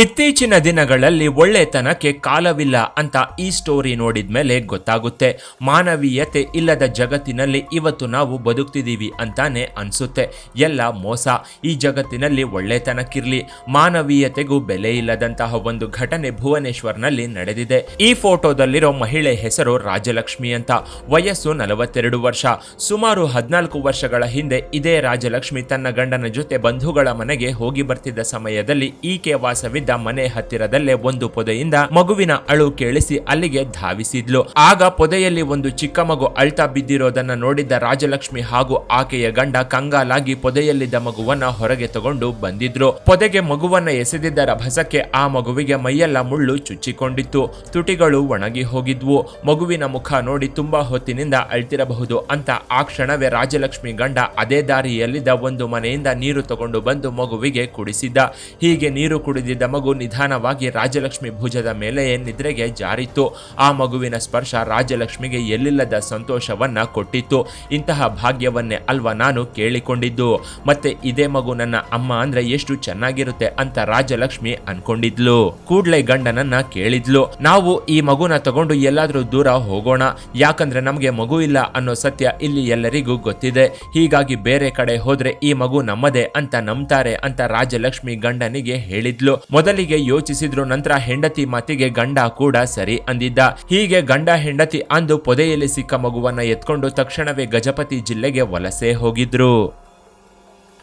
ಇತ್ತೀಚಿನ ದಿನಗಳಲ್ಲಿ ಒಳ್ಳೆತನಕ್ಕೆ ಕಾಲವಿಲ್ಲ ಅಂತ ಈ ಸ್ಟೋರಿ ನೋಡಿದ ಮೇಲೆ ಗೊತ್ತಾಗುತ್ತೆ. ಮಾನವೀಯತೆ ಇಲ್ಲದ ಜಗತ್ತಿನಲ್ಲಿ ಇವತ್ತು ನಾವು ಬದುಕ್ತಿದ್ದೀವಿ ಅಂತಾನೆ ಅನ್ಸುತ್ತೆ. ಎಲ್ಲ ಮೋಸ. ಈ ಜಗತ್ತಿನಲ್ಲಿ ಒಳ್ಳೆತನಕ್ಕಿರಲಿ. ಮಾನವೀಯತೆಗೂ ಬೆಲೆ ಇಲ್ಲದಂತಹ ಒಂದು ಘಟನೆ ಭುವನೇಶ್ವರ್ನಲ್ಲಿ ನಡೆದಿದೆ. ಈ ಫೋಟೋದಲ್ಲಿರೋ ಮಹಿಳೆ ಹೆಸರು ರಾಜಲಕ್ಷ್ಮಿ ಅಂತ. ವಯಸ್ಸು ನಲವತ್ತೆರಡು ವರ್ಷ. ಸುಮಾರು ಹದಿನಾಲ್ಕು ವರ್ಷಗಳ ಹಿಂದೆ ಇದೇ ರಾಜಲಕ್ಷ್ಮಿ ತನ್ನ ಗಂಡನ ಜೊತೆ ಬಂಧುಗಳ ಮನೆಗೆ ಹೋಗಿ ಬರ್ತಿದ್ದ ಸಮಯದಲ್ಲಿ ಈಕೆ ವಾಸವಿದ್ದ ಮನೆ ಹತ್ತಿರದಲ್ಲೇ ಒಂದು ಪೊದೆಯಿಂದ ಮಗುವಿನ ಅಳು ಕೇಳಿಸಿ ಅಲ್ಲಿಗೆ ಧಾವಿಸಿದ್ಲು. ಆಗ ಪೊದೆಯಲ್ಲಿ ಒಂದು ಚಿಕ್ಕ ಮಗು ಅಳ್ತಾ ಬಿದ್ದಿರೋದನ್ನ ನೋಡಿದ್ದ ರಾಜಲಕ್ಷ್ಮಿ ಹಾಗೂ ಆಕೆಯ ಗಂಡ ಕಂಗಾಲಾಗಿ ಪೊದೆಯಲ್ಲಿದ್ದ ಮಗುವನ್ನ ಹೊರಗೆ ತಗೊಂಡು ಬಂದಿದ್ರು. ಪೊದೆಗೆ ಮಗುವನ್ನ ಎಸೆದಿದ್ದ ರಭಸಕ್ಕೆ ಆ ಮಗುವಿಗೆ ಮೈಯೆಲ್ಲ ಮುಳ್ಳು ಚುಚ್ಚಿಕೊಂಡಿತ್ತು. ತುಟಿಗಳು ಒಣಗಿ ಹೋಗಿದ್ವು. ಮಗುವಿನ ಮುಖ ನೋಡಿ ತುಂಬಾ ಹೊತ್ತಿನಿಂದ ಅಳ್ತಿರಬಹುದು ಅಂತ ಆ ಕ್ಷಣವೇ ರಾಜಲಕ್ಷ್ಮಿ ಗಂಡ ಅದೇ ದಾರಿಯಲ್ಲಿದ್ದ ಒಂದು ಮನೆಯಿಂದ ನೀರು ತಗೊಂಡು ಬಂದು ಮಗುವಿಗೆ ಕುಡಿಸಿದ್ದ. ಹೀಗೆ ನೀರು ಕುಡಿದಿದ್ದ ಮಗು ನಿಧಾನವಾಗಿ ರಾಜಲಕ್ಷ್ಮಿ ಭುಜದ ಮೇಲೆಯೇ ನಿದ್ರೆಗೆ ಜಾರಿತ್ತು. ಆ ಮಗುವಿನ ಸ್ಪರ್ಶ ರಾಜಲಕ್ಷ್ಮಿಗೆ ಎಲ್ಲಿಲ್ಲದ ಸಂತೋಷವನ್ನ ಕೊಟ್ಟಿತ್ತು. ಇಂತಹ ಭಾಗ್ಯವನ್ನೇ ಅಲ್ವಾ ನಾನು ಕೇಳಿಕೊಂಡಿದ್ದು. ಮತ್ತೆ ಇದೇ ಮಗು ನನ್ನ ಅಮ್ಮ ಅಂದ್ರೆ ಎಷ್ಟು ಚೆನ್ನಾಗಿರುತ್ತೆ ಅಂತ ರಾಜಲಕ್ಷ್ಮಿ ಅನ್ಕೊಂಡಿದ್ಲು. ಕೂಡ್ಲೆ ಗಂಡನನ್ನ ಕೇಳಿದ್ಲು. ನಾವು ಈ ಮಗುನ ತಗೊಂಡು ಎಲ್ಲಾದ್ರೂ ದೂರ ಹೋಗೋಣ. ಯಾಕಂದ್ರೆ ನಮಗೆ ಮಗು ಇಲ್ಲ ಅನ್ನೋ ಸತ್ಯ ಇಲ್ಲಿ ಎಲ್ಲರಿಗೂ ಗೊತ್ತಿದೆ. ಹೀಗಾಗಿ ಬೇರೆ ಕಡೆ ಹೋದ್ರೆ ಈ ಮಗು ನಮ್ಮದೇ ಅಂತ ನಂಬ್ತಾರೆ ಅಂತ ರಾಜಲಕ್ಷ್ಮಿ ಗಂಡನಿಗೆ ಹೇಳಿದ್ಲು. ಮೊದಲಿಗೆ ಯೋಚಿಸಿದ್ರು, ನಂತರ ಹೆಂಡತಿ ಮಾತಿಗೆ ಗಂಡ ಕೂಡ ಸರಿ ಅಂದಿದ್ದ. ಹೀಗೆ ಗಂಡ ಹೆಂಡತಿ ಅಂದು ಪೊದೆಯಲ್ಲಿ ಸಿಕ್ಕ ಮಗುವನ್ನ ಎತ್ಕೊಂಡು ತಕ್ಷಣವೇ ಗಜಪತಿ ಜಿಲ್ಲೆಗೆ ವಲಸೆ ಹೋಗಿದ್ರು.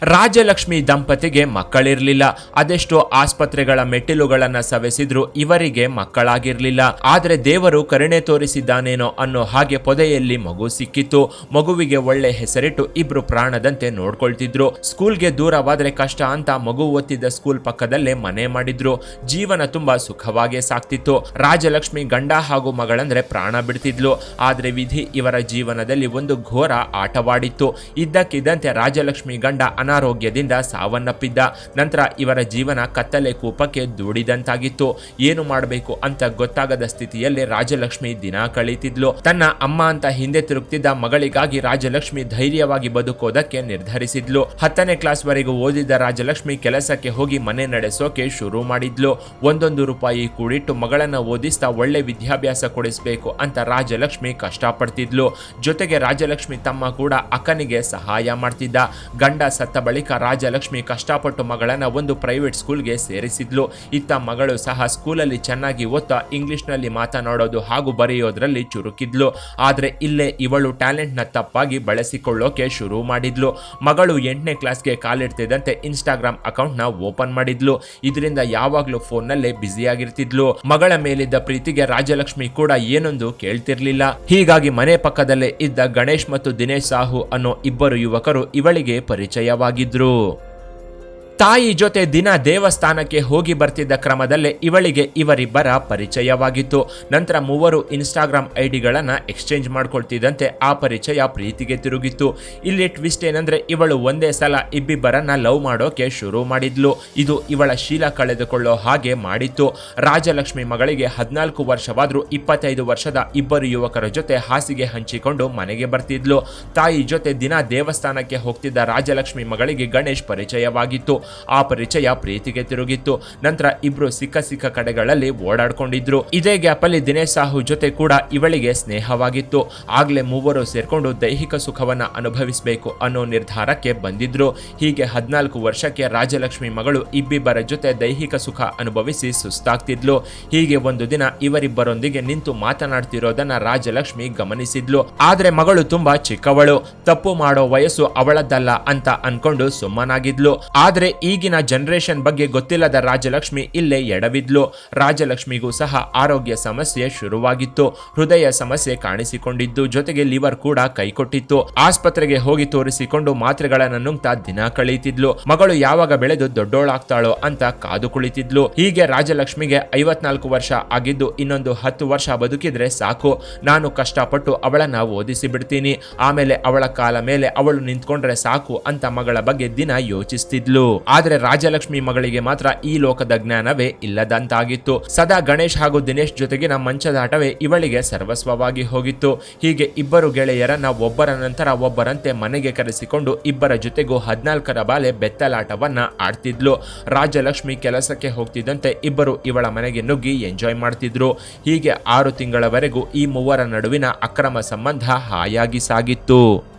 ರಾಜಲಕ್ಷ್ಮಿ ದಂಪತಿಗೆ ಮಕ್ಕಳಿರಲಿಲ್ಲ. ಅದೆಷ್ಟೋ ಆಸ್ಪತ್ರೆಗಳ ಮೆಟ್ಟಿಲುಗಳನ್ನ ಸವೆಸಿದ್ರು ಇವರಿಗೆ ಮಕ್ಕಳಾಗಿರ್ಲಿಲ್ಲ. ಆದ್ರೆ ದೇವರು ಕರುಣೆ ತೋರಿಸಿದ್ದಾನೇನೋ ಅನ್ನೋ ಹಾಗೆ ಪೊದೆಯಲ್ಲಿ ಮಗು ಸಿಕ್ಕಿತ್ತು. ಮಗುವಿಗೆ ಒಳ್ಳೆ ಹೆಸರಿಟ್ಟು ಇಬ್ರು ಪ್ರಾಣದಂತೆ ನೋಡ್ಕೊಳ್ತಿದ್ರು. ಸ್ಕೂಲ್ಗೆ ದೂರವಾದ್ರೆ ಕಷ್ಟ ಅಂತ ಮಗು ಓದ್ತಿದ್ದ ಸ್ಕೂಲ್ ಪಕ್ಕದಲ್ಲೇ ಮನೆ ಮಾಡಿದ್ರು. ಜೀವನ ತುಂಬಾ ಸುಖವಾಗೇ ಸಾಕ್ತಿತ್ತು. ರಾಜಲಕ್ಷ್ಮಿ ಗಂಡ ಹಾಗೂ ಮಗಳಂದ್ರೆ ಪ್ರಾಣ ಬಿಡ್ತಿದ್ಲು. ಆದ್ರೆ ವಿಧಿ ಇವರ ಜೀವನದಲ್ಲಿ ಒಂದು ಘೋರ ಆಟವಾಡಿತ್ತು. ಇದ್ದಕ್ಕಿದ್ದಂತೆ ರಾಜಲಕ್ಷ್ಮಿ ಗಂಡ ಅನಾರೋಗ್ಯದಿಂದ ಸಾವನ್ನಪ್ಪಿದ್ದ ನಂತರ ಇವರ ಜೀವನ ಕತ್ತಲೆ ಕೂಪಕ್ಕೆ ದೂಡಿದಂತಾಗಿತ್ತು. ಏನು ಮಾಡಬೇಕು ಅಂತ ಗೊತ್ತಾಗದ ಸ್ಥಿತಿಯಲ್ಲಿ ರಾಜಲಕ್ಷ್ಮಿ ದಿನ ಕಳೀತಿದ್ಲು. ತನ್ನ ಅಮ್ಮ ಅಂತ ಹಿಂದೆ ತಿರುಗ್ತಿದ್ದ ಮಗಳಿಗಾಗಿ ರಾಜಲಕ್ಷ್ಮಿ ಧೈರ್ಯವಾಗಿ ಬದುಕೋದಕ್ಕೆ ನಿರ್ಧರಿಸಿದ್ಲು. ಹತ್ತನೇ ಕ್ಲಾಸ್ ವರೆಗೂ ಓದಿದ ರಾಜಲಕ್ಷ್ಮಿ ಕೆಲಸಕ್ಕೆ ಹೋಗಿ ಮನೆ ನಡೆಸೋಕೆ ಶುರು ಮಾಡಿದ್ಲು. ಒಂದೊಂದು ರೂಪಾಯಿ ಕೂಡಿಟ್ಟು ಮಗಳನ್ನ ಓದಿಸ್ತಾ ಒಳ್ಳೆ ವಿದ್ಯಾಭ್ಯಾಸ ಕೊಡಿಸಬೇಕು ಅಂತ ರಾಜಲಕ್ಷ್ಮಿ ಕಷ್ಟಪಡ್ತಿದ್ಲು. ಜೊತೆಗೆ ರಾಜಲಕ್ಷ್ಮಿ ತಮ್ಮ ಕೂಡ ಅಕ್ಕನಿಗೆ ಸಹಾಯ ಮಾಡ್ತಿದ್ದ. ಗಂಡ ಸತ್ತ ಬಳಿಕ ರಾಜಲಕ್ಷ್ಮಿ ಕಷ್ಟಪಟ್ಟು ಮಗಳನ್ನ ಒಂದು ಪ್ರೈವೇಟ್ ಸ್ಕೂಲ್ಗೆ ಸೇರಿಸಿದ್ಲು. ಇತ್ತ ಮಗಳು ಸಹ ಸ್ಕೂಲಲ್ಲಿ ಚೆನ್ನಾಗಿ ಓದ್ತಾ ಇಂಗ್ಲಿಷ್ನಲ್ಲಿ ಮಾತನಾಡೋದು ಹಾಗೂ ಬರೆಯೋದ್ರಲ್ಲಿ ಚುರುಕಿದ್ಲು. ಆದರೆ ಇಲ್ಲೇ ಇವಳು ಟ್ಯಾಲೆಂಟ್ನ ತಪ್ಪಾಗಿ ಬಳಸಿಕೊಳ್ಳೋಕೆ ಶುರು ಮಾಡಿದ್ಲು. ಮಗಳು ಎಂಟನೇ ಕ್ಲಾಸ್ಗೆ ಕಾಲಿಡ್ತಿದ್ದಂತೆ ಇನ್ಸ್ಟಾಗ್ರಾಮ್ ಅಕೌಂಟ್ನ ಓಪನ್ ಮಾಡಿದ್ಲು. ಇದರಿಂದ ಯಾವಾಗಲೂ ಫೋನ್ನಲ್ಲೇ ಬ್ಯುಸಿಯಾಗಿರ್ತಿದ್ಲು ಮಗಳ ಮೇಲಿದ್ದ ಪ್ರೀತಿಗೆ ರಾಜಲಕ್ಷ್ಮಿ ಕೂಡ ಏನೊಂದು ಕೇಳ್ತಿರ್ಲಿಲ್ಲ. ಹೀಗಾಗಿ ಮನೆ ಪಕ್ಕದಲ್ಲೇ ಇದ್ದ ಗಣೇಶ್ ಮತ್ತು ದಿನೇಶ್ ಸಾಹು ಅನ್ನೋ ಇಬ್ಬರು ಯುವಕರು ಇವಳಿಗೆ Agdro. ತಾಯಿ ಜೊತೆ ದಿನ ದೇವಸ್ಥಾನಕ್ಕೆ ಹೋಗಿ ಬರ್ತಿದ್ದ ಕ್ರಮದಲ್ಲೇ ಇವಳಿಗೆ ಇವರಿಬ್ಬರ ಪರಿಚಯವಾಗಿತ್ತು. ನಂತರ ಮೂವರು ಇನ್ಸ್ಟಾಗ್ರಾಮ್ ಐಡಿಗಳನ್ನ ಎಕ್ಸ್ಚೇಂಜ್ ಮಾಡ್ಕೊಳ್ತಿದ್ದಂತೆ ಆ ಪರಿಚಯ ಪ್ರೀತಿಗೆ ತಿರುಗಿತ್ತು. ಇಲ್ಲಿ ಟ್ವಿಸ್ಟ್ ಏನಂದ್ರೆ ಇವಳು ಒಂದೇ ಸಲ ಇಬ್ಬಿಬ್ಬರನ್ನ ಲವ್ ಮಾಡೋಕೆ ಶುರು ಮಾಡಿದ್ಲು. ಇದು ಇವಳ ಶೀಲ ಕಳೆದುಕೊಳ್ಳೋ ಹಾಗೆ ಮಾಡಿತ್ತು. ರಾಜಲಕ್ಷ್ಮಿ ಮಗಳಿಗೆ ಹದಿನಾಲ್ಕು ವರ್ಷವಾದರೂ ಇಪ್ಪತ್ತೈದು ವರ್ಷದ ಇಬ್ಬರು ಯುವಕರ ಜೊತೆ ಹಾಸಿಗೆ ಹಂಚಿಕೊಂಡು ಮನೆಗೆ ಬರ್ತಿದ್ಲು. ತಾಯಿ ಜೊತೆ ದಿನ ದೇವಸ್ಥಾನಕ್ಕೆ ಹೋಗ್ತಿದ್ದ ರಾಜಲಕ್ಷ್ಮಿ ಮಗಳಿಗೆ ಗಣೇಶ್ ಪರಿಚಯವಾಗಿತ್ತು. ಆ ಪರಿಚಯ ಪ್ರೀತಿಗೆ ತಿರುಗಿತ್ತು. ನಂತರ ಇಬ್ರು ಸಿಕ್ಕ ಸಿಕ್ಕ ಕಡೆಗಳಲ್ಲಿ ಓಡಾಡ್ಕೊಂಡಿದ್ರು. ಇದೇ ಗ್ಯಾಪ್ ಅಲ್ಲಿ ದಿನೇಶ್ ಸಾಹು ಜೊತೆ ಕೂಡ ಇವಳಿಗೆ ಸ್ನೇಹವಾಗಿತ್ತು. ಆಗ್ಲೇ ಮೂವರು ಸೇರ್ಕೊಂಡು ದೈಹಿಕ ಸುಖವನ್ನ ಅನುಭವಿಸಬೇಕು ಅನ್ನೋ ನಿರ್ಧಾರಕ್ಕೆ ಬಂದಿದ್ರು. ಹೀಗೆ ಹದಿನಾಲ್ಕು ವರ್ಷಕ್ಕೆ ರಾಜಲಕ್ಷ್ಮಿ ಮಗಳು ಇಬ್ಬಿಬ್ಬರ ಜೊತೆ ದೈಹಿಕ ಸುಖ ಅನುಭವಿಸಿ ಸುಸ್ತಾಗ್ತಿದ್ಲು. ಹೀಗೆ ಒಂದು ದಿನ ಇವರಿಬ್ಬರೊಂದಿಗೆ ನಿಂತು ಮಾತನಾಡ್ತಿರೋದನ್ನ ರಾಜಲಕ್ಷ್ಮಿ ಗಮನಿಸಿದ್ಲು. ಆದ್ರೆ ಮಗಳು ತುಂಬಾ ಚಿಕ್ಕವಳು. ತಪ್ಪು ಮಾಡೋ ವಯಸ್ಸು ಅವಳದ್ದಲ್ಲ ಅಂತ ಅನ್ಕೊಂಡು ಸುಮ್ಮನಾಗಿದ್ಲು. ಆದ್ರೆ ಈಗಿನ ಜನರೇಷನ್ ಬಗ್ಗೆ ಗೊತ್ತಿಲ್ಲದ ರಾಜಲಕ್ಷ್ಮಿ ಇಲ್ಲೇ ಎಡವಿದ್ಲು. ರಾಜಲಕ್ಷ್ಮಿಗೂ ಸಹ ಆರೋಗ್ಯ ಸಮಸ್ಯೆ ಶುರುವಾಗಿತ್ತು. ಹೃದಯ ಸಮಸ್ಯೆ ಕಾಣಿಸಿಕೊಂಡಿದ್ದು, ಜೊತೆಗೆ ಲಿವರ್ ಕೂಡ ಕೈಕೊಟ್ಟಿತ್ತು. ಆಸ್ಪತ್ರೆಗೆ ಹೋಗಿ ತೋರಿಸಿಕೊಂಡು ಮಾತ್ರೆಗಳನ್ನು ನುಂಗ್ತಾ ದಿನ ಕಳೀತಿದ್ಲು. ಮಗಳು ಯಾವಾಗ ಬೆಳೆದು ದೊಡ್ಡೋಳಾಗ್ತಾಳೋ ಅಂತ ಕಾದು ಕುಳಿತಿದ್ಲು. ಹೀಗೆ ರಾಜಲಕ್ಷ್ಮಿಗೆ ಐವತ್ನಾಲ್ಕು ವರ್ಷ ಆಗಿದ್ದು, ಇನ್ನೊಂದು ಹತ್ತು ವರ್ಷ ಬದುಕಿದ್ರೆ ಸಾಕು. ನಾನು ಕಷ್ಟಪಟ್ಟು ಅವಳನ್ನ ಓದಿಸಿ ಬಿಡ್ತೀನಿ. ಆಮೇಲೆ ಅವಳ ಕಾಲ ಮೇಲೆ ಅವಳು ನಿಂತ್ಕೊಂಡ್ರೆ ಸಾಕು ಅಂತ ಮಗಳ ಬಗ್ಗೆ ದಿನ ಯೋಚಿಸ್ತಿದ್ಲು. ಆದ್ರೆ ರಾಜಲಕ್ಷ್ಮಿ ಮಗಳಿಗೆ ಮಾತ್ರ ಈ ಲೋಕದ ಜ್ಞಾನವೇ ಇಲ್ಲದಂತಾಗಿತ್ತು. ಸದಾ ಗಣೇಶ್ ಹಾಗೂ ದಿನೇಶ್ ಜೊತೆಗಿನ ಮಂಚದಾಟವೇ ಇವಳಿಗೆ ಸರ್ವಸ್ವವಾಗಿ ಹೋಗಿತ್ತು. ಹೀಗೆ ಇಬ್ಬರು ಗೆಳೆಯರನ್ನ ಒಬ್ಬರ ನಂತರ ಒಬ್ಬರಂತೆ ಮನೆಗೆ ಕರೆಸಿಕೊಂಡು ಇಬ್ಬರ ಜೊತೆಗೂ ಹದಿನಾಲ್ಕರ ಬಾಲೆ ಬೆತ್ತಲಾಟವನ್ನ ಆಡ್ತಿದ್ಲು. ರಾಜಲಕ್ಷ್ಮಿ ಕೆಲಸಕ್ಕೆ ಹೋಗ್ತಿದ್ದಂತೆ ಇಬ್ಬರು ಇವಳ ಮನೆಗೆ ನುಗ್ಗಿ ಎಂಜಾಯ್ ಮಾಡ್ತಿದ್ರು. ಹೀಗೆ ಆರು ತಿಂಗಳವರೆಗೂ ಈ ಮೂವರ ನಡುವಿನ ಅಕ್ರಮ ಸಂಬಂಧ ಹಾಯಾಗಿ ಸಾಗಿತ್ತು.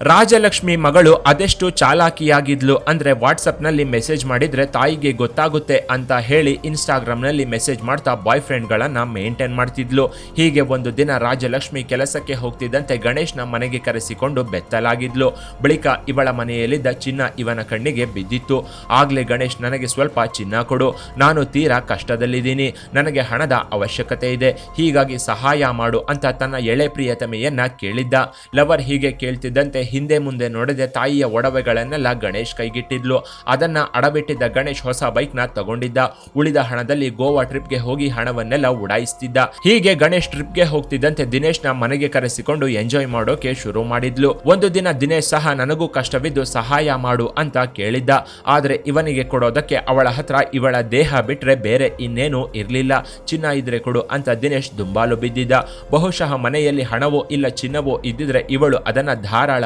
ರಾಜಲಕ್ಷ್ಮಿ ಮಗಳು ಅದೆಷ್ಟು ಚಾಲಾಕಿಯಾಗಿದ್ಲು ಅಂದ್ರೆ ವಾಟ್ಸಪ್ನಲ್ಲಿ ಮೆಸೇಜ್ ಮಾಡಿದ್ರೆ ತಾಯಿಗೆ ಗೊತ್ತಾಗುತ್ತೆ ಅಂತ ಹೇಳಿ ಇನ್ಸ್ಟಾಗ್ರಾಮ್ನಲ್ಲಿ ಮೆಸೇಜ್ ಮಾಡ್ತಾ ಬಾಯ್ ಫ್ರೆಂಡ್ಗಳನ್ನು ಮೇಂಟೈನ್ ಮಾಡ್ತಿದ್ಲು. ಹೀಗೆ ಒಂದು ದಿನ ರಾಜಲಕ್ಷ್ಮಿ ಕೆಲಸಕ್ಕೆ ಹೋಗ್ತಿದ್ದಂತೆ ಗಣೇಶ್ನ ಮನೆಗೆ ಕರೆಸಿಕೊಂಡು ಬೆತ್ತಲಾಗಿದ್ಲು. ಬಳಿಕ ಇವಳ ಮನೆಯಲ್ಲಿದ್ದ ಚಿನ್ನ ಇವನ ಕಣ್ಣಿಗೆ ಬಿದ್ದಿತ್ತು. ಆಗ್ಲೇ ಗಣೇಶ್ ನನಗೆ ಸ್ವಲ್ಪ ಚಿನ್ನ ಕೊಡು. ನಾನು ತೀರಾ ಕಷ್ಟದಲ್ಲಿದ್ದೀನಿ. ನನಗೆ ಹಣದ ಅವಶ್ಯಕತೆ ಇದೆ. ಹೀಗಾಗಿ ಸಹಾಯ ಮಾಡು ಅಂತ ತನ್ನ ಎಳೆ ಪ್ರಿಯತಮೆಯನ್ನು ಕೇಳಿದ್ದ. ಲವರ್ ಹೀಗೆ ಕೇಳ್ತಿದ್ದಂತೆ ಹಿಂದೆ ಮುಂದೆ ನೋಡದೆ ತಾಯಿಯ ಒಡವೆಗಳನ್ನೆಲ್ಲ ಗಣೇಶ್ ಕೈಗಿಟ್ಟಿದ್ಲು. ಅದನ್ನ ಅಡಬಿಟ್ಟಿದ್ದ ಗಣೇಶ್ ಹೊಸ ಬೈಕ್ನ ತಗೊಂಡಿದ್ದ. ಉಳಿದ ಹಣದಲ್ಲಿ ಗೋವಾ ಟ್ರಿಪ್ಗೆ ಹೋಗಿ ಹಣವನ್ನೆಲ್ಲ ಉಡಾಯಿಸ್ತಿದ್ದ. ಹೀಗೆ ಗಣೇಶ್ ಟ್ರಿಪ್ಗೆ ಹೋಗ್ತಿದ್ದಂತೆ ದಿನೇಶ್ನ ಮನೆಗೆ ಕರೆಸಿಕೊಂಡು ಎಂಜಾಯ್ ಮಾಡೋಕೆ ಶುರು ಮಾಡಿದ್ಲು. ಒಂದು ದಿನ ದಿನೇಶ್ ಸಹ ನನಗೂ ಕಷ್ಟವಿದ್ದು ಸಹಾಯ ಮಾಡು ಅಂತ ಕೇಳಿದ್ದ. ಆದ್ರೆ ಇವನಿಗೆ ಕೊಡೋದಕ್ಕೆ ಅವಳ ಹತ್ರ ಇವಳ ದೇಹ ಬಿಟ್ರೆ ಬೇರೆ ಇನ್ನೇನು ಇರಲಿಲ್ಲ. ಚಿನ್ನ ಇದ್ರೆ ಕೊಡು ಅಂತ ದಿನೇಶ್ ದುಂಬಾಲು ಬಿದ್ದಿದ್ದ. ಬಹುಶಃ ಮನೆಯಲ್ಲಿ ಹಣವೋ ಇಲ್ಲ ಚಿನ್ನವೋ ಇದ್ದಿದ್ರೆ ಇವಳು ಅದನ್ನ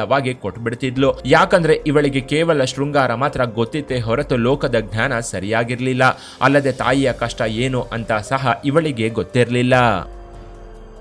ಧಾರಾಳವಾಗಿ ಕೊಟ್ಬಿಡ್ತಿದ್ಲು? ಯಾಕಂದ್ರೆ ಇವಳಿಗೆ ಕೇವಲ ಶೃಂಗಾರ ಮಾತ್ರ ಗೊತ್ತಿತ್ತೆ ಹೊರತು ಲೋಕದ ಜ್ಞಾನ ಸರಿಯಾಗಿರ್ಲಿಲ್ಲ. ಅಲ್ಲದೆ ತಾಯಿಯ ಕಷ್ಟ ಏನು ಅಂತ ಸಹ ಇವಳಿಗೆ ಗೊತ್ತಿರಲಿಲ್ಲ.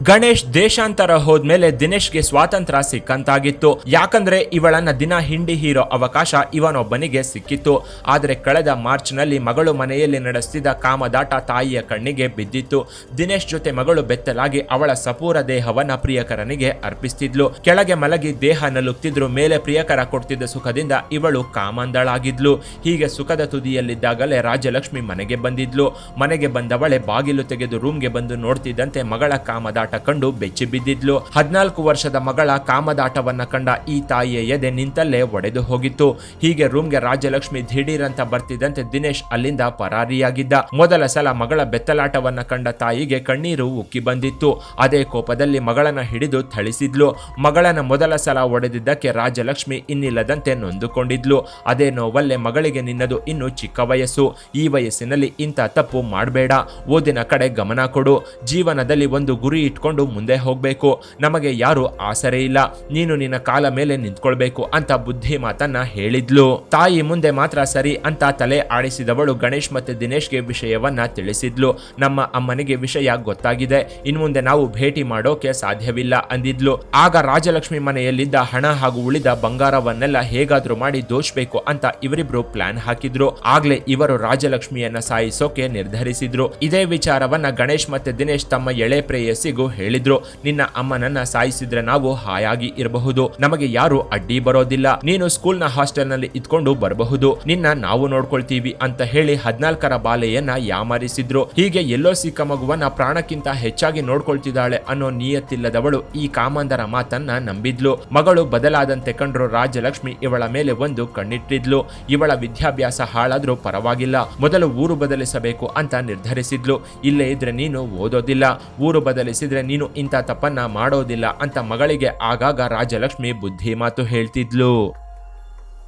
ಗಣೇಶ್ ದೇಶಾಂತರ ಹೋದ್ಮೇಲೆ ದಿನೇಶ್ಗೆ ಸ್ವಾತಂತ್ರ್ಯ ಸಿಕ್ಕಂತಾಗಿತ್ತು. ಯಾಕಂದ್ರೆ ಇವಳನ್ನ ದಿನ ಹಿಂಡಿ ಹೀರೋ ಅವಕಾಶ ಇವನೊಬ್ಬನಿಗೆ ಸಿಕ್ಕಿತ್ತು. ಆದರೆ ಕಳೆದ ಮಾರ್ಚ್ನಲ್ಲಿ ಮಗಳು ಮನೆಯಲ್ಲಿ ನಡೆಸಿದ ಕಾಮದಾಟ ತಾಯಿಯ ಕಣ್ಣಿಗೆ ಬಿದ್ದಿತ್ತು. ದಿನೇಶ್ ಜೊತೆ ಮಗಳು ಬೆತ್ತಲಾಗಿ ಅವಳ ಸಪೂರ ದೇಹವನ್ನ ಪ್ರಿಯಕರನಿಗೆ ಅರ್ಪಿಸ್ತಿದ್ಲು. ಕೆಳಗೆ ಮಲಗಿ ದೇಹ ನಲುಗ್ತಿದ್ರು ಮೇಲೆ ಪ್ರಿಯಕರ ಕೊಡ್ತಿದ್ದ ಸುಖದಿಂದ ಇವಳು ಕಾಮಂದಳಾಗಿದ್ಲು. ಹೀಗೆ ಸುಖದ ತುದಿಯಲ್ಲಿದ್ದಾಗಲೇ ರಾಜಲಕ್ಷ್ಮಿ ಮನೆಗೆ ಬಂದಿದ್ಲು. ಮನೆಗೆ ಬಂದವಳೆ ಬಾಗಿಲು ತೆಗೆದು ರೂಮ್ಗೆ ಬಂದು ನೋಡ್ತಿದ್ದಂತೆ ಮಗಳ ಕಾಮದಾಟ ಕಂಡು ಬೆಚ್ಚಿ ಬಿದ್ದಿದ್ಲು. ಹದಿನಾಲ್ಕು ವರ್ಷದ ಮಗಳ ಕಾಮದಾಟವನ್ನ ಕಂಡ ಈ ತಾಯಿಯ ಎದೆ ನಿಂತಲ್ಲೇ ಒಡೆದು ಹೋಗಿತ್ತು. ಹೀಗೆ ರೂಮ್ಗೆ ರಾಜಲಕ್ಷ್ಮಿ ದಿಢೀರಂತ ಬರ್ತಿದ್ದಂತೆ ದಿನೇಶ್ ಅಲ್ಲಿಂದ ಪರಾರಿಯಾಗಿದ್ದ. ಮೊದಲ ಸಲ ಮಗಳ ಬೆತ್ತಲಾಟವನ್ನ ಕಂಡ ತಾಯಿಗೆ ಕಣ್ಣೀರು ಉಕ್ಕಿ ಬಂದಿತ್ತು. ಅದೇ ಕೋಪದಲ್ಲಿ ಮಗಳನ್ನ ಹಿಡಿದು ಥಳಿಸಿದ್ಲು. ಮಗಳನ್ನ ಮೊದಲ ಸಲ ಒಡೆದಿದ್ದಕ್ಕೆ ರಾಜಲಕ್ಷ್ಮಿ ಇನ್ನಿಲ್ಲದಂತೆ ನೊಂದುಕೊಂಡಿದ್ಲು. ಅದೇ ನೋವಲ್ಲೇ ಮಗಳಿಗೆ ನಿನ್ನದು ಇನ್ನು ಚಿಕ್ಕ ವಯಸ್ಸು. ಈ ವಯಸ್ಸಿನಲ್ಲಿ ಇಂಥ ತಪ್ಪು ಮಾಡಬೇಡ. ಓದಿನ ಕಡೆ ಗಮನ ಕೊಡು. ಜೀವನದಲ್ಲಿ ಒಂದು ಗುರಿ ಮುಂದೆ ಹೋಗಬೇಕು. ನಮಗೆ ಯಾರು ಆಸರೆ ಇಲ್ಲ. ನೀನು ನಿನ್ನ ಕಾಲ ಮೇಲೆ ನಿಂತ್ಕೊಳ್ಬೇಕು ಅಂತ ಬುದ್ಧಿ ಮಾತನ್ನ ಹೇಳಿದ್ಲು. ತಾಯಿ ಮುಂದೆ ಮಾತ್ರ ಸರಿ ಅಂತ ತಲೆ ಆಡಿಸಿದವಳು ಗಣೇಶ್ ಮತ್ತೆ ದಿನೇಶ್ಗೆ ವಿಷಯವನ್ನ ತಿಳಿಸಿದ್ಲು. ನಮ್ಮ ಅಮ್ಮನಿಗೆ ವಿಷಯ ಗೊತ್ತಾಗಿದೆ. ಇನ್ ಮುಂದೆ ನಾವು ಭೇಟಿ ಮಾಡೋಕೆ ಸಾಧ್ಯವಿಲ್ಲ ಅಂದಿದ್ಲು. ಆಗ ರಾಜಲಕ್ಷ್ಮಿ ಮನೆಯಲ್ಲಿದ್ದ ಹಣ ಹಾಗೂ ಉಳಿದ ಬಂಗಾರವನ್ನೆಲ್ಲ ಹೇಗಾದ್ರೂ ಮಾಡಿ ದೋಚ್ಬೇಕು ಅಂತ ಇವರಿಬ್ರು ಪ್ಲಾನ್ ಹಾಕಿದ್ರು. ಆಗ್ಲೇ ಇವರು ರಾಜಲಕ್ಷ್ಮಿಯನ್ನ ಸಾಯಿಸೋಕೆ ನಿರ್ಧರಿಸಿದ್ರು. ಇದೇ ವಿಚಾರವನ್ನ ಗಣೇಶ್ ಮತ್ತೆ ದಿನೇಶ್ ತಮ್ಮ ಎಳೆ ಪ್ರೇಯಸಿಗೂ ಹೇಳಿದ್ರು. ನಿನ್ನ ಅಮ್ಮನನ್ನ ಸಾಯಿಸಿದ್ರೆ ನಾವು ಹಾಯಾಗಿ ಇರಬಹುದು. ನಮಗೆ ಯಾರು ಅಡ್ಡಿ ಬರೋದಿಲ್ಲ. ನೀನು ಸ್ಕೂಲ್ನ ಹಾಸ್ಟೆಲ್ನಲ್ಲಿ ಇದ್ಕೊಂಡು ಬರಬಹುದು. ನಿನ್ನ ನಾವು ನೋಡ್ಕೊಳ್ತೀವಿ ಅಂತ ಹೇಳಿ ಹದ್ನಾಲ್ಕರ ಬಾಲೆಯನ್ನ ಯಾಮಾರಿಸಿದ್ರು. ಹೀಗೆ ಎಲ್ಲೋ ಸಿಕ್ಕ ಮಗುವನ್ನ ಪ್ರಾಣಕ್ಕಿಂತ ಹೆಚ್ಚಾಗಿ ನೋಡ್ಕೊಳ್ತಿದ್ದಾಳೆ ಅನ್ನೋ ನಿಯತ್ತಿಲ್ಲದವಳು ಈ ಕಾಮಂದರ ಮಾತನ್ನ ನಂಬಿದ್ಲು. ಮಗಳು ಬದಲಾದಂತೆ ಕಂಡ್ರು ರಾಜಲಕ್ಷ್ಮಿ ಇವಳ ಮೇಲೆ ಒಂದು ಕಣ್ಣಿಟ್ಟಿದ್ಲು. ಇವಳ ವಿದ್ಯಾಭ್ಯಾಸ ಹಾಳಾದ್ರೂ ಪರವಾಗಿಲ್ಲ. ಮೊದಲು ಊರು ಬದಲಿಸಬೇಕು ಅಂತ ನಿರ್ಧರಿಸಿದ್ಲು. ಇಲ್ಲೇ ಇದ್ರೆ ನೀನು ಓದೋದಿಲ್ಲ. ಊರು ಬದಲಿಸಿದ್ರೆ ನೀನು ಇಂಥ ತಪ್ಪನ್ನ ಮಾಡೋದಿಲ್ಲ ಅಂತ ಮಗಳಿಗೆ ಆಗಾಗ ರಾಜಲಕ್ಷ್ಮಿ ಬುದ್ಧಿ ಮಾತು ಹೇಳ್ತಿದ್ಲು.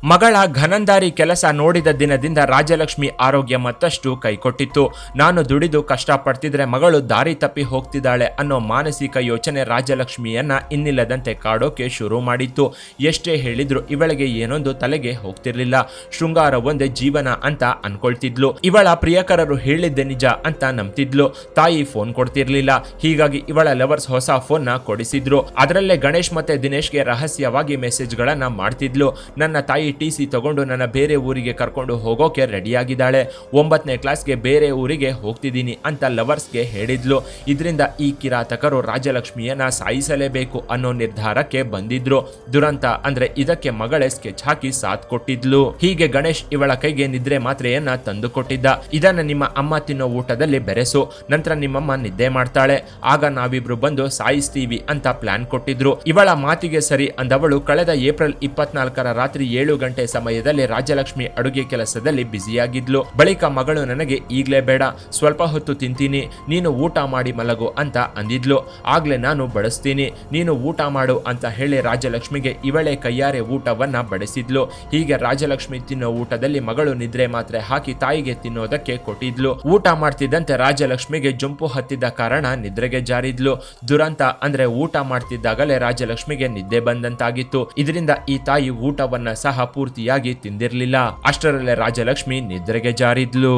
ಮಗಳ ಘನಂದಾರಿ ಕೆಲಸ ನೋಡಿದ ದಿನದಿಂದ ರಾಜಲಕ್ಷ್ಮಿ ಆರೋಗ್ಯ ಮತ್ತಷ್ಟು ಕೈಕೊಟ್ಟಿತ್ತು. ನಾನು ದುಡಿದು ಕಷ್ಟಪಡ್ತಿದ್ರೆ ಮಗಳು ದಾರಿ ತಪ್ಪಿ ಹೋಗ್ತಿದ್ದಾಳೆ ಅನ್ನೋ ಮಾನಸಿಕ ಯೋಚನೆ ರಾಜಲಕ್ಷ್ಮಿಯನ್ನ ಇನ್ನಿಲ್ಲದಂತೆ ಕಾಡೋಕೆ ಶುರು ಮಾಡಿತ್ತು. ಎಷ್ಟೇ ಹೇಳಿದ್ರು ಇವಳಿಗೆ ಏನೊಂದು ತಲೆಗೆ ಹೋಗ್ತಿರ್ಲಿಲ್ಲ. ಶೃಂಗಾರ ಒಂದೇ ಜೀವನ ಅಂತ ಅನ್ಕೊಳ್ತಿದ್ಲು. ಇವಳ ಪ್ರಿಯಕರರು ಹೇಳಿದ್ದೆ ನಿಜ ಅಂತ ನಂಬ್ತಿದ್ಲು. ತಾಯಿ ಫೋನ್ ಕೊಡ್ತಿರ್ಲಿಲ್ಲ. ಹೀಗಾಗಿ ಇವಳ ಲವರ್ಸ್ ಹೊಸ ಫೋನ್ನ ಕೊಡಿಸಿದ್ರು. ಅದರಲ್ಲೇ ಗಣೇಶ್ ಮತ್ತೆ ದಿನೇಶ್ಗೆ ರಹಸ್ಯವಾಗಿ ಮೆಸೇಜ್ ಗಳನ್ನ ಮಾಡ್ತಿದ್ಲು. ನನ್ನ ತಾಯಿ ಟಿ ಸಿ ತಗೊಂಡು ನನ್ನ ಬೇರೆ ಊರಿಗೆ ಕರ್ಕೊಂಡು ಹೋಗೋಕೆ ರೆಡಿಯಾಗಿದ್ದಾಳೆ. ಒಂಬತ್ತನೇ ಕ್ಲಾಸ್ಗೆ ಬೇರೆ ಊರಿಗೆ ಹೋಗ್ತಿದ್ದೀನಿ ಅಂತ ಲವರ್ಸ್ಗೆ ಹೇಳಿದ್ಲು. ಇದರಿಂದ ಈ ಕಿರಾತಕರು ರಾಜಲಕ್ಷ್ಮಿಯನ್ನ ಸಾಯಿಸಲೇಬೇಕು ಅನ್ನೋ ನಿರ್ಧಾರಕ್ಕೆ ಬಂದಿದ್ರು. ದುರಂತ ಅಂದ್ರೆ ಇದಕ್ಕೆ ಮಗಳೇ ಸ್ಕೆಚ್ ಹಾಕಿ ಸಾಥ್ ಕೊಟ್ಟಿದ್ಲು. ಹೀಗೆ ಗಣೇಶ್ ಇವಳ ಕೈಗೆ ನಿದ್ರೆ ಮಾತ್ರೆಯನ್ನ ತಂದು ಕೊಟ್ಟಿದ್ದ ಇದನ್ನ ನಿಮ್ಮ ಅಮ್ಮ ತಿನ್ನೋ ಊಟದಲ್ಲಿ ಬೆರೆಸು. ನಂತರ ನಿಮ್ಮಮ್ಮ ನಿದ್ದೆ ಮಾಡ್ತಾಳೆ. ಆಗ ನಾವಿಬ್ರು ಬಂದು ಸಾಯಿಸ್ತೀವಿ ಅಂತ ಪ್ಲಾನ್ ಕೊಟ್ಟಿದ್ರು. ಇವಳ ಮಾತಿಗೆ ಸರಿ ಅಂದವಳು ಕಳೆದ ಏಪ್ರಿಲ್ ಇಪ್ಪತ್ನಾಲ್ಕರ ರಾತ್ರಿ ಏಳು ಗಂಟೆ ಸಮಯದಲ್ಲಿ ರಾಜಲಕ್ಷ್ಮಿ ಅಡುಗೆ ಕೆಲಸದಲ್ಲಿ ಬ್ಯುಸಿಯಾಗಿದ್ಲು. ಬಳಿಕ ಮಗಳು ನನಗೆ, ಈಗಲೇ ಬೇಡ, ಸ್ವಲ್ಪ ಹೊತ್ತು ತಿಂತೀನಿ, ನೀನು ಊಟ ಮಾಡಿ ಮಲಗು ಅಂತ ಅಂದಿದ್ಲು. ಆಗ್ಲೇ ನಾನು ಬಡಿಸ್ತೀನಿ, ನೀನು ಊಟ ಮಾಡು ಅಂತ ಹೇಳಿ ರಾಜಲಕ್ಷ್ಮಿಗೆ ಇವಳೆ ಕೈಯಾರೆ ಊಟವನ್ನ ಬಡಿಸಿದ್ಲು. ಹೀಗೆ ರಾಜಲಕ್ಷ್ಮಿ ತಿನ್ನೋ ಊಟದಲ್ಲಿ ಮಗಳು ನಿದ್ರೆ ಮಾತ್ರ ಹಾಕಿ ತಾಯಿಗೆ ತಿನ್ನೋದಕ್ಕೆ ಕೊಟ್ಟಿದ್ಲು. ಊಟ ಮಾಡ್ತಿದ್ದಂತೆ ರಾಜಲಕ್ಷ್ಮಿಗೆ ಜಂಪು ಹತ್ತಿದ್ದ ಕಾರಣ ನಿದ್ರೆಗೆ ಜಾರಿದ್ಲು. ದುರಂತ ಅಂದ್ರೆ ಊಟ ಮಾಡ್ತಿದ್ದಾಗಲೇ ರಾಜಲಕ್ಷ್ಮಿಗೆ ನಿದ್ದೆ ಬಂದಂತಾಗಿತ್ತು. ಇದರಿಂದ ಈ ತಾಯಿ ಊಟವನ್ನ ಸಹ ಪೂರ್ತಿಯಾಗಿ ತಿಂದಿರಲಿಲ್ಲ. ಅಷ್ಟರಲ್ಲೇ ರಾಜಲಕ್ಷ್ಮಿ ನಿದ್ರೆಗೆ ಜಾರಿದ್ಲು.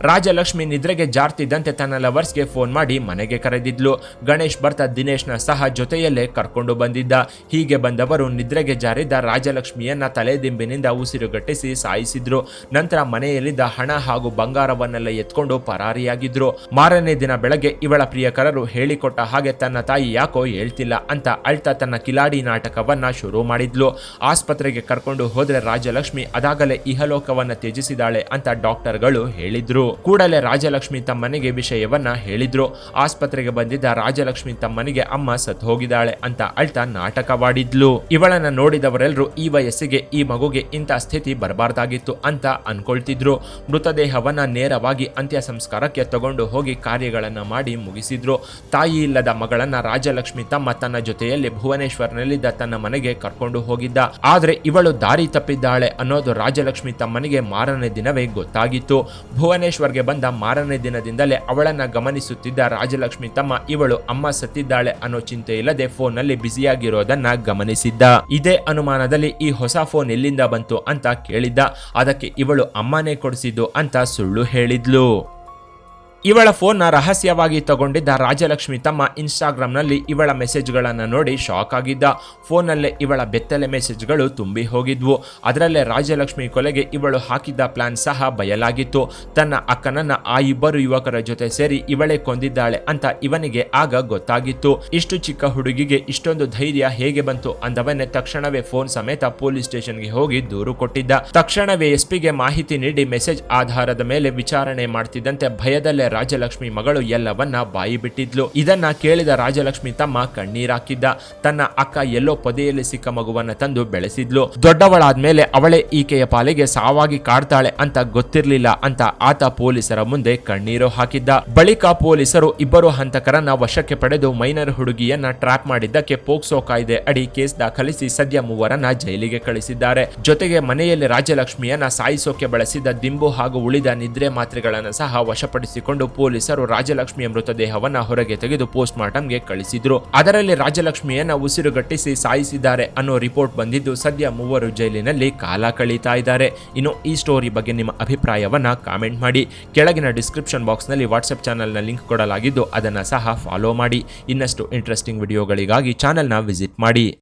ರಾಜಲಕ್ಷ್ಮಿ ನಿದ್ರೆಗೆ ಜಾರ್ತಿದ್ದಂತೆ ತನ್ನ ಲವರ್ಸ್ಗೆ ಫೋನ್ ಮಾಡಿ ಮನೆಗೆ ಕರೆದಿದ್ಲು. ಗಣೇಶ್ ಭರ್ತ ದಿನೇಶ್ನ ಸಹ ಜೊತೆಯಲ್ಲೇ ಕರ್ಕೊಂಡು ಬಂದಿದ್ದ. ಹೀಗೆ ಬಂದವರು ನಿದ್ರೆಗೆ ಜಾರಿದ್ದ ರಾಜಲಕ್ಷ್ಮಿಯನ್ನ ತಲೆದಿಂಬಿನಿಂದ ಉಸಿರುಗಟ್ಟಿಸಿ ಸಾಯಿಸಿದ್ರು. ನಂತರ ಮನೆಯಲ್ಲಿದ್ದ ಹಣ ಹಾಗೂ ಬಂಗಾರವನ್ನೆಲ್ಲ ಎತ್ಕೊಂಡು ಪರಾರಿಯಾಗಿದ್ರು. ಮಾರನೇ ದಿನ ಬೆಳಗ್ಗೆ ಇವಳ ಪ್ರಿಯಕರರು ಹೇಳಿಕೊಟ್ಟ ಹಾಗೆ ತನ್ನ ತಾಯಿ ಯಾಕೋ ಹೇಳ್ತಿಲ್ಲ ಅಂತ ಅಳ್ತಾ ತನ್ನ ಕಿಲಾಡಿ ನಾಟಕವನ್ನ ಶುರು ಮಾಡಿದ್ಲು. ಆಸ್ಪತ್ರೆಗೆ ಕರ್ಕೊಂಡು ಹೋದ್ರೆ ರಾಜಲಕ್ಷ್ಮಿ ಅದಾಗಲೇ ಇಹಲೋಕವನ್ನ ತ್ಯಜಿಸಿದಾಳೆ ಅಂತ ಡಾಕ್ಟರ್ಗಳು ಹೇಳಿದ್ರು. ಕೂಡಲೇ ರಾಜಲಕ್ಷ್ಮಿ ತಮ್ಮನಿಗೆ ವಿಷಯವನ್ನ ಹೇಳಿದ್ರು. ಆಸ್ಪತ್ರೆಗೆ ಬಂದಿದ್ದ ರಾಜಲಕ್ಷ್ಮಿ ತಮ್ಮನಿಗೆ ಅಮ್ಮ ಸತ್ ಹೋಗಿದ್ದಾಳೆ ಅಂತ ಅಳ್ತಾ ನಾಟಕವಾಡಿದ್ಲು. ಇವಳನ್ನ ನೋಡಿದವರೆಲ್ಲರೂ ಈ ವಯಸ್ಸಿಗೆ ಈ ಮಗುಗೆ ಇಂಥ ಸ್ಥಿತಿ ಬರಬಾರ್ದಾಗಿತ್ತು ಅಂತ ಅನ್ಕೊಳ್ತಿದ್ರು. ಮೃತದೇಹವನ್ನ ನೇರವಾಗಿ ಅಂತ್ಯ ಸಂಸ್ಕಾರಕ್ಕೆ ತಗೊಂಡು ಹೋಗಿ ಕಾರ್ಯಗಳನ್ನ ಮಾಡಿ ಮುಗಿಸಿದ್ರು. ತಾಯಿ ಇಲ್ಲದ ಮಗಳನ್ನ ರಾಜಲಕ್ಷ್ಮಿ ತಮ್ಮ ತನ್ನ ಜೊತೆಯಲ್ಲಿ ಭುವನೇಶ್ವರ್ನಲ್ಲಿದ್ದ ತನ್ನ ಮನೆಗೆ ಕರ್ಕೊಂಡು ಹೋಗಿದ್ದ. ಆದ್ರೆ ಇವಳು ದಾರಿ ತಪ್ಪಿದ್ದಾಳೆ ಅನ್ನೋದು ರಾಜಲಕ್ಷ್ಮಿ ತಮ್ಮನಿಗೆ ಮಾರನೇ ದಿನವೇ ಗೊತ್ತಾಗಿತ್ತು. ಭುವನೇಶ್ವರ್ಗೆ ಬಂದ ಮಾರನೇ ದಿನದಿಂದಲೇ ಅವಳನ್ನ ಗಮನಿಸುತ್ತಿದ್ದ ರಾಜಲಕ್ಷ್ಮಿ ತಮ್ಮ ಇವಳು ಅಮ್ಮ ಸತ್ತಿದ್ದಾಳೆ ಅನ್ನೋ ಚಿಂತೆ ಇಲ್ಲದೆ ಫೋನ್ನಲ್ಲಿ ಬ್ಯುಸಿಯಾಗಿರೋದನ್ನ ಗಮನಿಸಿದ್ದ. ಇದೇ ಅನುಮಾನದಲ್ಲಿ ಈ ಹೊಸ ಫೋನ್ ಎಲ್ಲಿಂದ ಬಂತು ಅಂತ ಕೇಳಿದ್ದ. ಅದಕ್ಕೆ ಇವಳು ಅಮ್ಮನೇ ಕೊಡಿಸಿದ್ದು ಅಂತ ಸುಳ್ಳು ಹೇಳಿದ್ಲು. ಇವಳ ಫೋನ್ನ ರಹಸ್ಯವಾಗಿ ತಗೊಂಡಿದ್ದ ರಾಜಲಕ್ಷ್ಮಿ ತಮ್ಮ ಇನ್ಸ್ಟಾಗ್ರಾಮ್ನಲ್ಲಿ ಇವಳ ಮೆಸೇಜ್ಗಳನ್ನು ನೋಡಿ ಶಾಕ್ ಆಗಿದ್ದ. ಫೋನಲ್ಲೇ ಇವಳ ಬೆತ್ತಲೆ ಮೆಸೇಜ್ಗಳು ತುಂಬಿ ಹೋಗಿದ್ವು. ಅದರಲ್ಲೇ ರಾಜಲಕ್ಷ್ಮಿ ಕೊಲೆಗೆ ಇವಳು ಹಾಕಿದ್ದ ಪ್ಲಾನ್ ಸಹ ಬಯಲಾಗಿತ್ತು. ತನ್ನ ಅಕ್ಕನನ್ನ ಆ ಇಬ್ಬರು ಯುವಕರ ಜೊತೆ ಸೇರಿ ಇವಳೇ ಕೊಂದಿದ್ದಾಳೆ ಅಂತ ಇವನಿಗೆ ಆಗ ಗೊತ್ತಾಗಿತ್ತು. ಇಷ್ಟು ಚಿಕ್ಕ ಹುಡುಗಿಗೆ ಇಷ್ಟೊಂದು ಧೈರ್ಯ ಹೇಗೆ ಬಂತು ಅಂದವನ್ನೇ ತಕ್ಷಣವೇ ಫೋನ್ ಸಮೇತ ಪೊಲೀಸ್ ಸ್ಟೇಷನ್ಗೆ ಹೋಗಿ ದೂರು ಕೊಟ್ಟಿದ್ದ. ತಕ್ಷಣವೇ ಎಸ್ಪಿಗೆ ಮಾಹಿತಿ ನೀಡಿ ಮೆಸೇಜ್ ಆಧಾರದ ಮೇಲೆ ವಿಚಾರಣೆ ಮಾಡ್ತಿದ್ದಂತೆ ಭಯದಲ್ಲೇ ರಾಜಲಕ್ಷ್ಮಿ ಮಗಳು ಎಲ್ಲವನ್ನ ಬಾಯಿ ಬಿಟ್ಟಿದ್ಲು. ಇದನ್ನ ಕೇಳಿದ ರಾಜಲಕ್ಷ್ಮಿ ತಮ್ಮ ಕಣ್ಣೀರಾಕಿದ್ದ ತನ್ನ ಅಕ್ಕ ಎಲ್ಲೋ ಪೊದೆಯಲ್ಲಿ ಸಿಕ್ಕ ಮಗುವನ್ನ ತಂದು ಬೆಳೆಸಿದ್ಲು. ದೊಡ್ಡವಳಾದ್ಮೇಲೆ ಅವಳೇ ಈಕೆಯ ಪಾಲಿಗೆ ಸಾವಾಗಿ ಕಾಡ್ತಾಳೆ ಅಂತ ಗೊತ್ತಿರ್ಲಿಲ್ಲ ಅಂತ ಆತ ಪೊಲೀಸರ ಮುಂದೆ ಕಣ್ಣೀರು ಹಾಕಿದ್ದ. ಬಳಿಕ ಪೊಲೀಸರು ಇಬ್ಬರು ಹಂತಕರನ್ನ ವಶಕ್ಕೆ ಪಡೆದು ಮೈನರ್ ಹುಡುಗಿಯನ್ನ ಟ್ರ್ಯಾಪ್ ಮಾಡಿದ್ದಕ್ಕೆ ಪೋಕ್ಸೋ ಕಾಯ್ದೆ ಅಡಿ ಕೇಸ್ ದಾಖಲಿಸಿ ಸದ್ಯ ಮೂವರನ್ನ ಜೈಲಿಗೆ ಕಳಿಸಿದ್ದಾರೆ. ಜೊತೆಗೆ ಮನೆಯಲ್ಲಿ ರಾಜಲಕ್ಷ್ಮಿಯನ್ನ ಸಾಯಿಸೋಕೆ ಬಳಸಿದ ದಿಂಬು ಹಾಗೂ ಉಳಿದ ನಿದ್ರೆ ಮಾತ್ರೆಗಳನ್ನು ಸಹ ವಶಪಡಿಸಿಕೊಂಡು ಪೊಲೀಸರು ರಾಜಲಕ್ಷ್ಮಿಯ ಮೃತದೇಹವನ್ನ ಹೊರಗೆ ತೆಗೆದು ಪೋಸ್ಟ್ ಮಾರ್ಟಂಗೆ ಕಳಿಸಿದ್ರು. ಅದರಲ್ಲಿ ರಾಜಲಕ್ಷ್ಮಿಯನ್ನ ಉಸಿರುಗಟ್ಟಿಸಿ ಸಾಯಿಸಿದ್ದಾರೆ ಅನ್ನೋ ರಿಪೋರ್ಟ್ ಬಂದಿದ್ದು ಸದ್ಯ ಮೂವರು ಜೈಲಿನಲ್ಲಿ ಕಾಲ ಕಳೀತಾ ಇದ್ದಾರೆ. ಇನ್ನು ಈ ಸ್ಟೋರಿ ಬಗ್ಗೆ ನಿಮ್ಮ ಅಭಿಪ್ರಾಯವನ್ನ ಕಾಮೆಂಟ್ ಮಾಡಿ. ಕೆಳಗಿನ ಡಿಸ್ಕ್ರಿಪ್ಷನ್ ಬಾಕ್ಸ್ನಲ್ಲಿ ವಾಟ್ಸ್ಆಪ್ ಚಾನಲ್ನ ಲಿಂಕ್ ಕೊಡಲಾಗಿದ್ದು ಅದನ್ನು ಸಹ ಫಾಲೋ ಮಾಡಿ. ಇನ್ನಷ್ಟು ಇಂಟ್ರೆಸ್ಟಿಂಗ್ ವಿಡಿಯೋಗಳಿಗಾಗಿ ಚಾನಲ್ನ ವಿಸಿಟ್ ಮಾಡಿ.